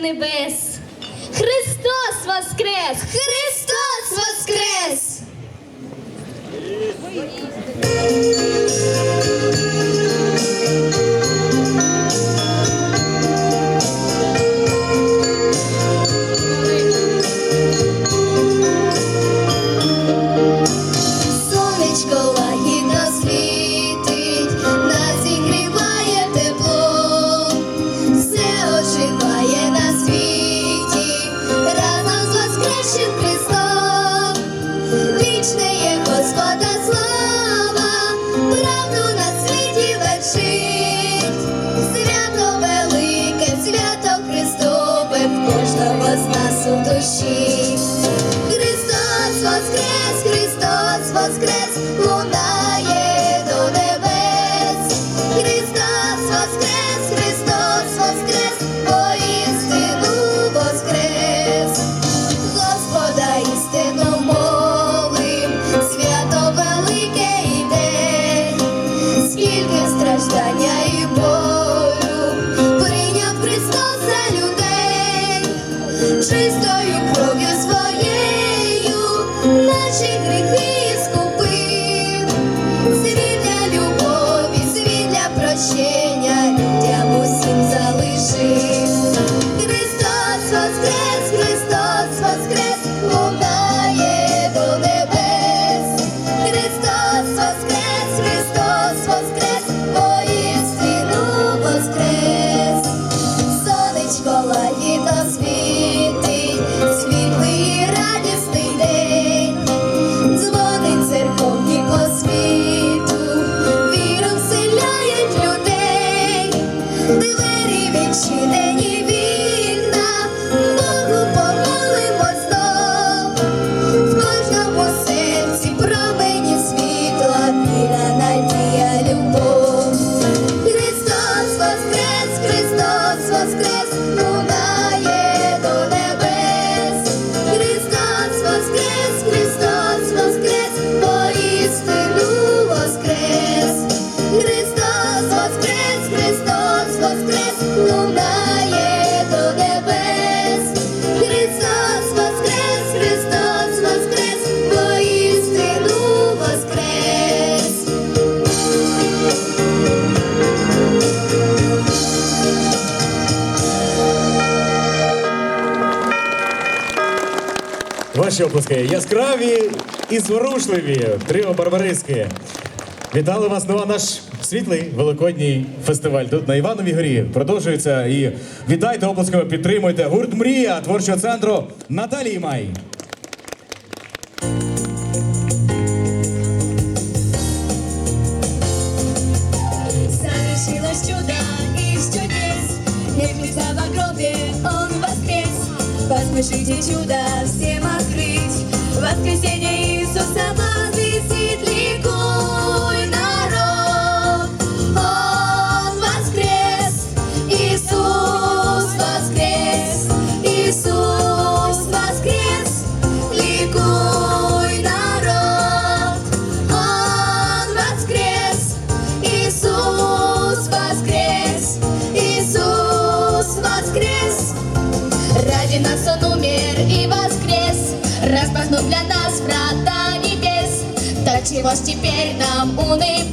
небес. Христос Воскрес! Христос Воскрес! Христос воскрес! наші гріхи. Ваші оплески яскраві і зворушливі тріо барбариски. Вітали вас на наш світлий великодній фестиваль. Тут на Івановій горі продовжується і вітайте опусками, підтримуйте гурт Мрія творчого центру Наталії Май. Совершилось чудо чего теперь нам унывать?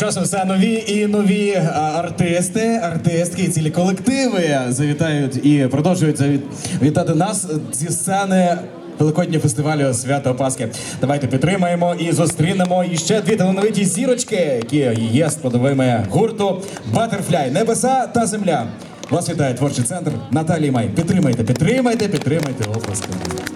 Часом все нові і нові артисти, артистки, і цілі колективи завітають і продовжують завіт... вітати нас зі сцени. Великоднього фестивалю Свято Пасхи. Давайте підтримаємо і зустрінемо іще дві талановиті зірочки, які є складовими гурту Батерфляй, Небеса та Земля. Вас вітає творчий центр Наталії Май. Підтримайте, підтримайте, підтримайте оплесками.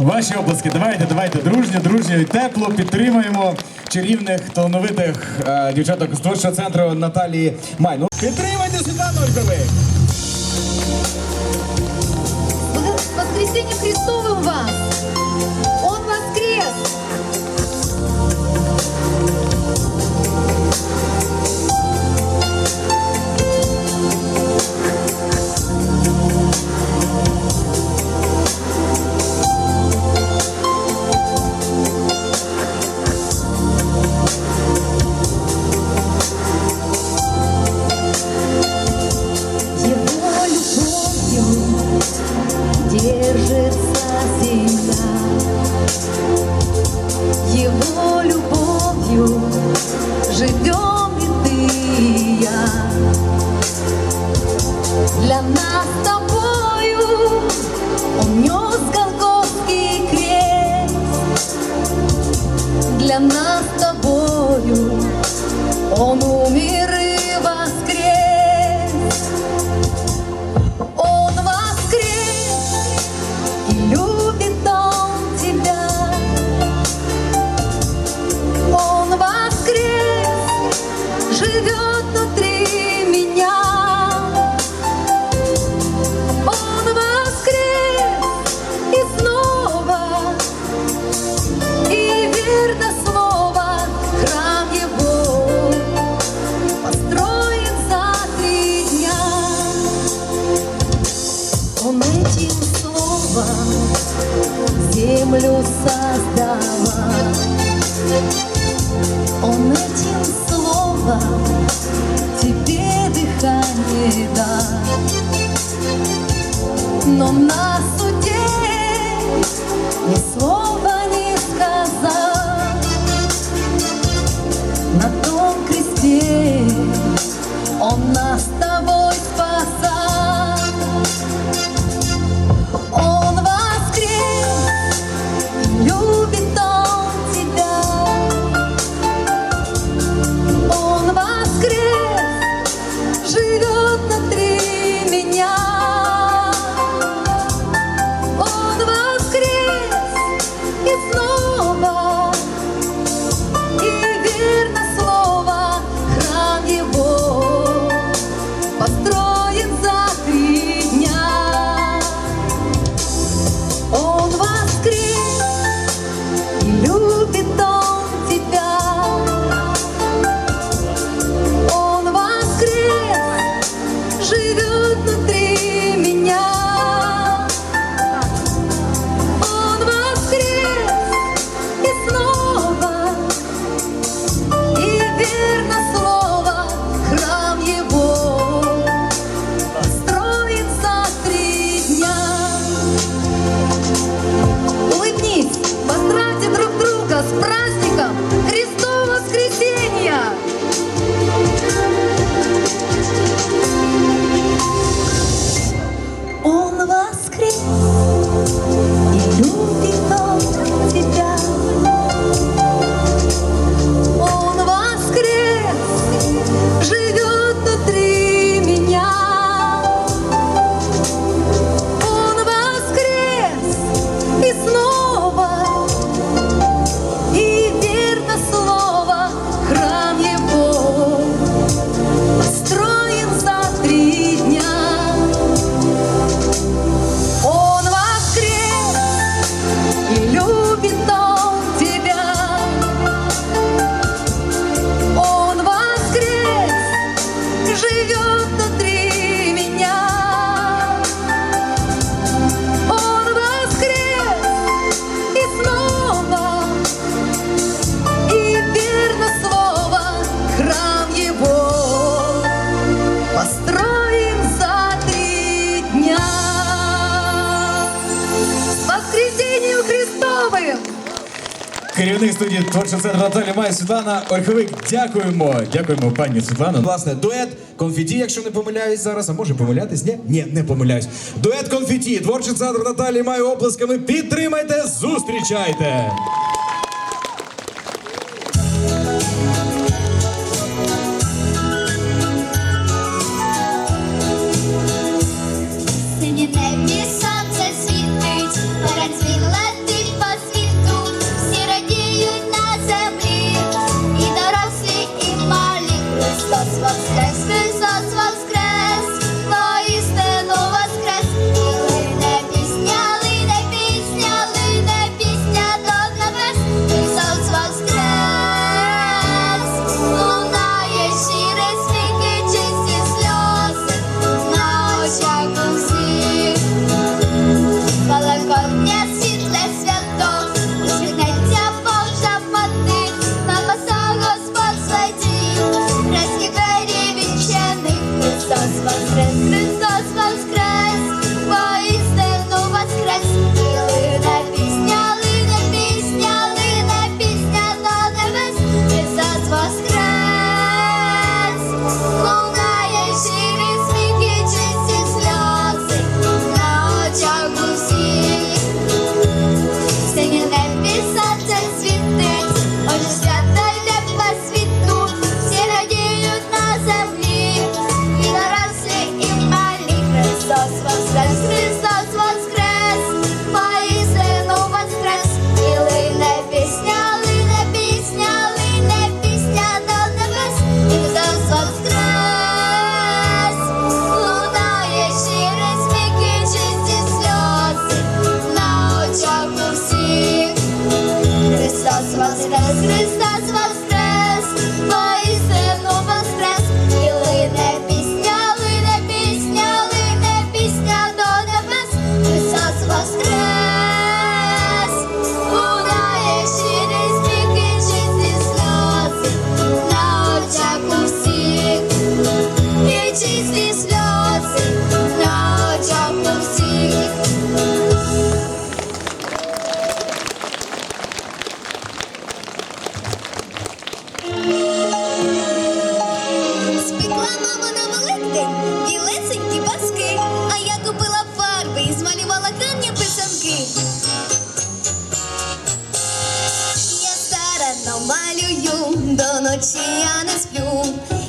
Ваші обласки. Давайте, давайте дружньо, дружньо і тепло підтримаємо чарівних талановитих е, дівчаток з творчого центру Наталії Майну. Підтримайте Світлану Ольгових! Воскресіння Христовим вас! Но на суде ни слова не сказал. На том кресте он нас Анатолій Май, Світлана Орховик. Дякуємо. Дякуємо, пані Світлано. Власне, дует конфіті, якщо не помиляюсь зараз, а може помилятись? Ні, ні, не помиляюсь. Дует конфіті, творчий центр Наталії Май оплесками. Підтримайте, зустрічайте. Воскрес Христос, воскрес! ночі я не сплю.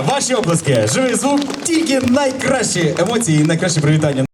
Ваші обласки! Живий звук, тільки найкращі емоції і найкращі привітання.